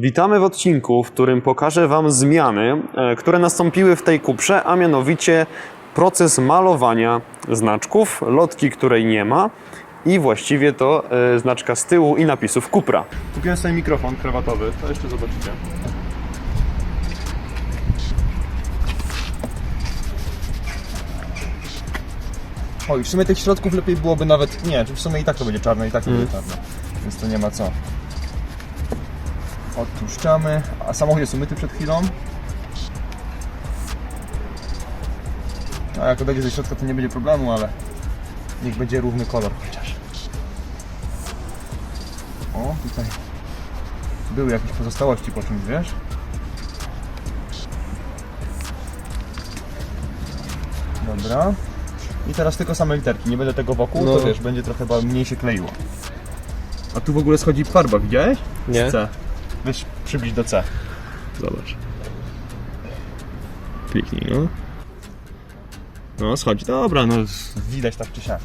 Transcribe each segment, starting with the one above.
Witamy w odcinku, w którym pokażę Wam zmiany, e, które nastąpiły w tej kuprze, a mianowicie proces malowania znaczków, lotki, której nie ma i właściwie to e, znaczka z tyłu i napisów Kupra. Kupiłem sobie mikrofon krawatowy, to jeszcze zobaczycie. O, i w sumie tych środków lepiej byłoby nawet... Nie, w sumie i tak to będzie czarne, i tak to Mm. będzie czarne. Więc to nie ma co. Odtłuszczamy. A samochód jest umyty przed chwilą. A jak odejdzie ze środka, to nie będzie problemu, ale niech będzie równy kolor chociaż. O, tutaj były jakieś pozostałości po czymś, wiesz? Dobra. I teraz tylko same literki, nie będę tego wokół, No. to wiesz, będzie trochę chyba mniej się kleiło. A tu w ogóle schodzi farba, widziałeś? Nie? Z C. Weź przybliż do C. Zobacz. Kliknij, no. No, schodzi. Dobra, no widać tak czy siak.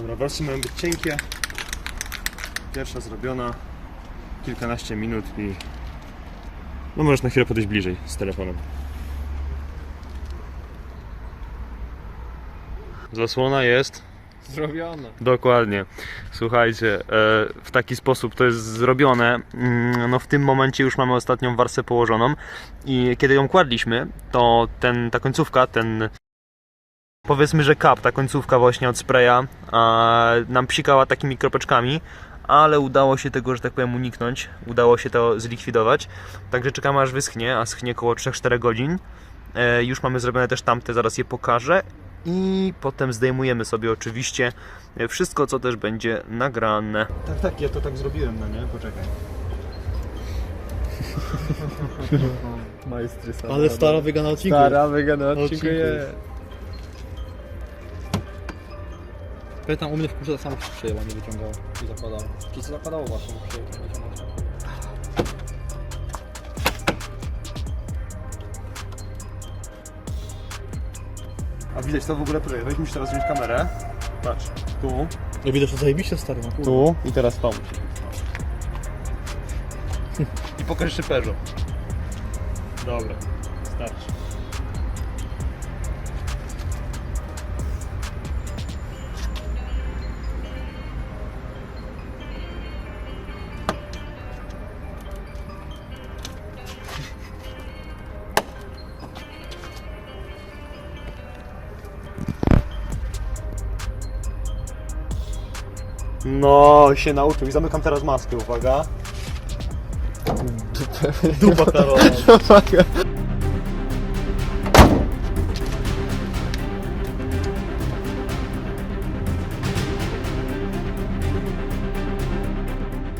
Dobra, wersy mają być cienkie. Pierwsza zrobiona. Kilkanaście minut i... No możesz na chwilę podejść bliżej z telefonem. Zasłona jest Zrobione. Dokładnie. Słuchajcie, e, w taki sposób to jest zrobione. Mm, No w tym momencie już mamy ostatnią warstwę położoną i kiedy ją kładliśmy, to ten, ta końcówka, ten powiedzmy, że kap, ta końcówka właśnie od spraya a, nam psikała takimi kropeczkami, ale udało się tego, że tak powiem, uniknąć. Udało się to zlikwidować. Także czekamy aż wyschnie, a schnie około 3-4 godzin. E, już mamy zrobione też tamte, zaraz je pokażę. I potem zdejmujemy sobie oczywiście wszystko, co też będzie nagrane. Tak, tak, ja to tak zrobiłem, no nie? Poczekaj. Majstry Ale stara wyga na odcinku. Stara wyga na odcinku odcinku jest. Pamiętam, u mnie w kurze samo się przejęła, nie wyciągało i zakładało. Czy co zakładało właśnie, wyciągało. A widać to w ogóle, poczekaj, weź musisz teraz wziąć kamerę. Patrz, tu, Ja widać, że zajebiście stary, no tu i teraz pomóż. I pokaż szyperzu. Dobra, starczy. No, się nauczył. I zamykam teraz maskę, uwaga. Dupa Karola.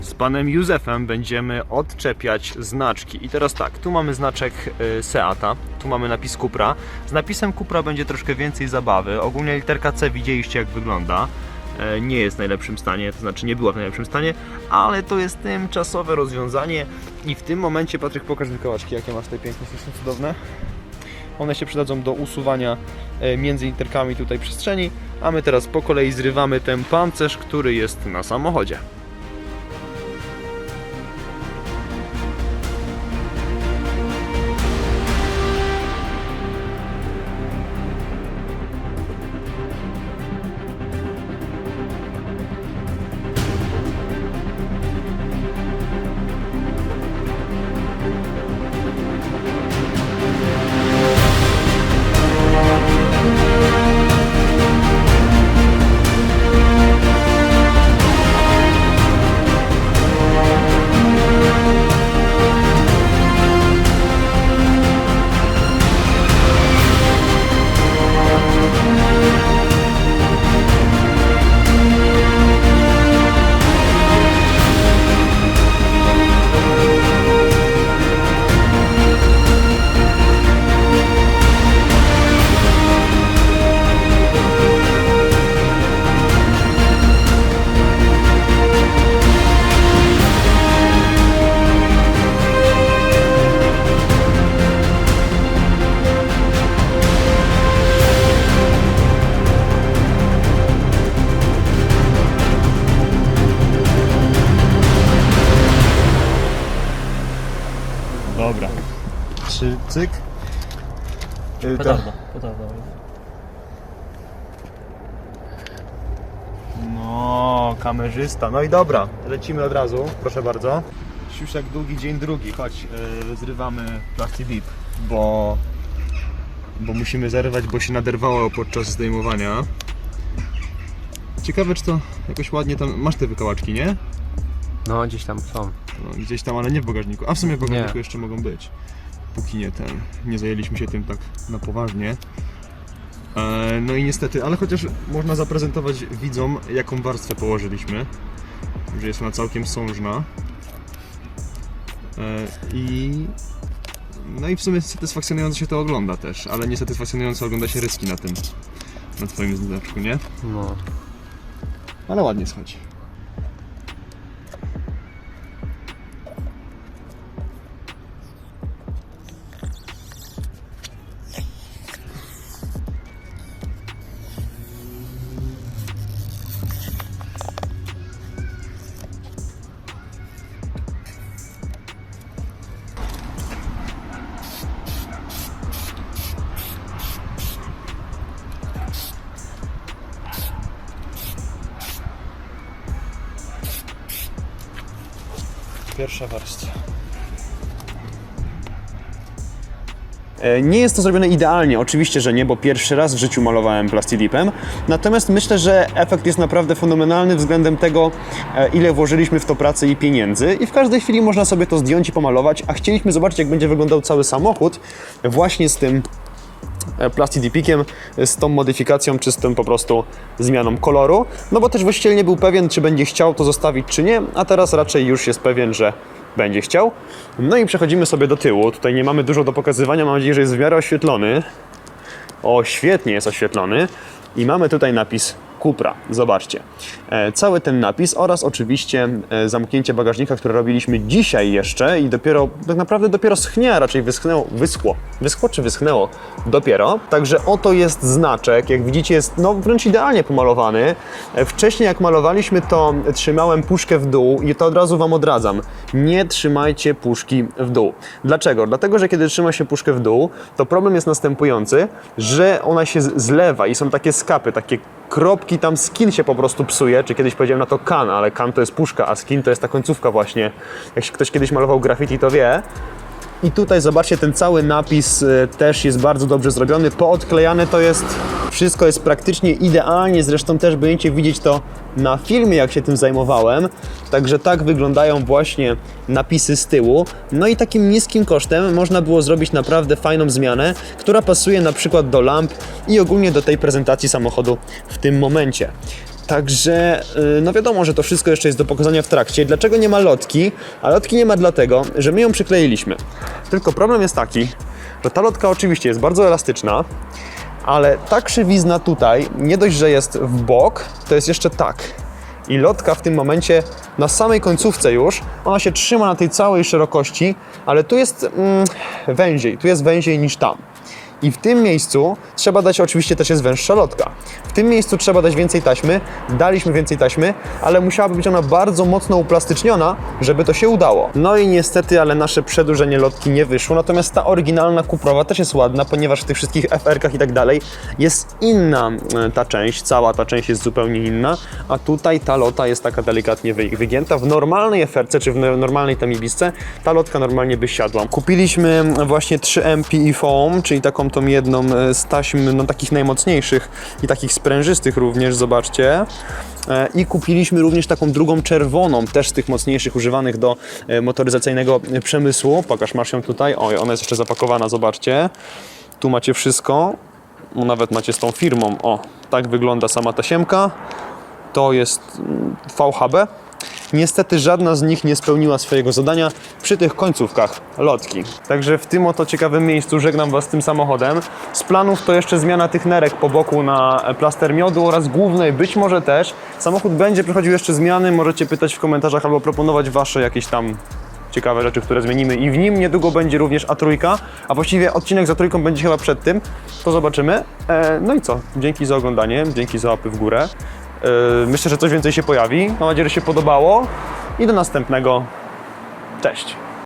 Z panem Józefem będziemy odczepiać znaczki. I teraz tak, tu mamy znaczek y, Seata, tu mamy napis Cupra. Z napisem Cupra będzie troszkę więcej zabawy. Ogólnie literka C widzieliście jak wygląda. E, Nie jest w najlepszym stanie, to znaczy nie była w najlepszym stanie, ale to jest tymczasowe rozwiązanie i w tym momencie, Patryk, pokaż wilkołaczki, jakie masz tutaj piękne, są cudowne. One się przydadzą do usuwania e, między interkami tutaj przestrzeni, a my teraz po kolei zrywamy ten pancerz, który jest na samochodzie. Cyk. Y, to- Petarda, petarda. No, kamerzysta. No i dobra, lecimy od razu, proszę bardzo. Siusiak długi dzień drugi, chodź, yy, zrywamy plastic dip, bo, bo musimy zerwać, bo się naderwało podczas zdejmowania. Ciekawe, czy to jakoś ładnie tam, masz te wykałaczki, nie? No, gdzieś tam są. No, gdzieś tam, ale nie w bagażniku. A w sumie w bagażniku Nie. jeszcze mogą być. Póki nie ten, nie zajęliśmy się tym tak na poważnie. E, no i niestety, ale chociaż można zaprezentować widzom, jaką warstwę położyliśmy. Że jest ona całkiem sążna. E, I no i w sumie satysfakcjonująco się to ogląda też, ale nie satysfakcjonująco ogląda się ryski na tym, na twoim znaczku, nie? No. Ale ładnie schodzi. Pierwsza warstwa. E, Nie jest to zrobione idealnie, oczywiście, że nie, bo pierwszy raz w życiu malowałem plastidipem. Natomiast myślę, że efekt jest naprawdę fenomenalny względem tego, e, ile włożyliśmy w to pracy i pieniędzy. I w każdej chwili można sobie to zdjąć i pomalować, a chcieliśmy zobaczyć, jak będzie wyglądał cały samochód właśnie z tym plastidipikiem, z tą modyfikacją, czy z tym po prostu zmianą koloru. No bo też właściciel nie był pewien, czy będzie chciał to zostawić, czy nie, a teraz raczej już jest pewien, że będzie chciał. No i przechodzimy sobie do tyłu. Tutaj nie mamy dużo do pokazywania, mam nadzieję, że jest w miarę oświetlony. O, świetnie jest oświetlony. I mamy tutaj napis Cupra. Zobaczcie. E, cały ten napis oraz oczywiście e, zamknięcie bagażnika, które robiliśmy dzisiaj jeszcze i dopiero, tak naprawdę dopiero schnie, a raczej wyschnęło, wyschło. Wyschło czy wyschnęło? Dopiero. Także oto jest znaczek. Jak widzicie jest no, wręcz idealnie pomalowany. E, wcześniej jak malowaliśmy to trzymałem puszkę w dół i to od razu Wam odradzam. Nie trzymajcie puszki w dół. Dlaczego? Dlatego, że kiedy trzyma się puszkę w dół, to problem jest następujący, że ona się zlewa i są takie skapy, takie kropki, tam skin się po prostu psuje, czy kiedyś powiedziałem na to kan, ale kan to jest puszka, a skin to jest ta końcówka właśnie. Jak ktoś kiedyś malował graffiti, to wie. I tutaj zobaczcie, ten cały napis y, też jest bardzo dobrze zrobiony. Poodklejane to jest, wszystko jest praktycznie idealnie. Zresztą też będziecie widzieć to na filmie, jak się tym zajmowałem. Także tak wyglądają właśnie napisy z tyłu. No i takim niskim kosztem można było zrobić naprawdę fajną zmianę, która pasuje na przykład do lamp i ogólnie do tej prezentacji samochodu w tym momencie. Także, y, no wiadomo, że to wszystko jeszcze jest do pokazania w trakcie. Dlaczego nie ma lotki? A lotki nie ma dlatego, że my ją przykleiliśmy. Tylko problem jest taki, że ta lotka oczywiście jest bardzo elastyczna, ale ta krzywizna tutaj, nie dość, że jest w bok, to jest jeszcze tak. I lotka w tym momencie, na samej końcówce już, ona się trzyma na tej całej szerokości, ale tu jest mm, węziej, tu jest węziej niż tam. I w tym miejscu trzeba dać, oczywiście też jest węższa lotka. W tym miejscu trzeba dać więcej taśmy, daliśmy więcej taśmy, ale musiałaby być ona bardzo mocno uplastyczniona, żeby to się udało. No i niestety, ale nasze przedłużenie lotki nie wyszło, natomiast ta oryginalna kuprowa też jest ładna, ponieważ w tych wszystkich FR-kach i tak dalej jest inna e, ta część, cała ta część jest zupełnie inna, a tutaj ta lota jest taka delikatnie wy- wygięta. W normalnej FR-ce czy w no- normalnej tamibisce ta lotka normalnie by siadła. Kupiliśmy właśnie 3M PE Foam, czyli taką tą jedną e, z taśm no, takich najmocniejszych i takich sprężystych również, zobaczcie. E, I kupiliśmy również taką drugą czerwoną, też z tych mocniejszych, używanych do e, motoryzacyjnego przemysłu. Pokaż, masz ją tutaj. Oj, ona jest jeszcze zapakowana, zobaczcie. Tu macie wszystko. No, nawet macie z tą firmą. O, tak wygląda sama tasiemka. To jest mm, VHB. Niestety żadna z nich nie spełniła swojego zadania przy tych końcówkach lotki. Także w tym oto ciekawym miejscu żegnam Was z tym samochodem. Z planów to jeszcze zmiana tych nerek po boku na plaster miodu oraz głównej być może też. Samochód będzie przechodził jeszcze zmiany, możecie pytać w komentarzach albo proponować Wasze jakieś tam ciekawe rzeczy, które zmienimy i w nim niedługo będzie również A3, a właściwie odcinek za trójką będzie chyba przed tym, to zobaczymy. E, no i co, dzięki za oglądanie, dzięki za łapy w górę. E, myślę, że coś więcej się pojawi, mam nadzieję, że się podobało i do następnego. Cześć!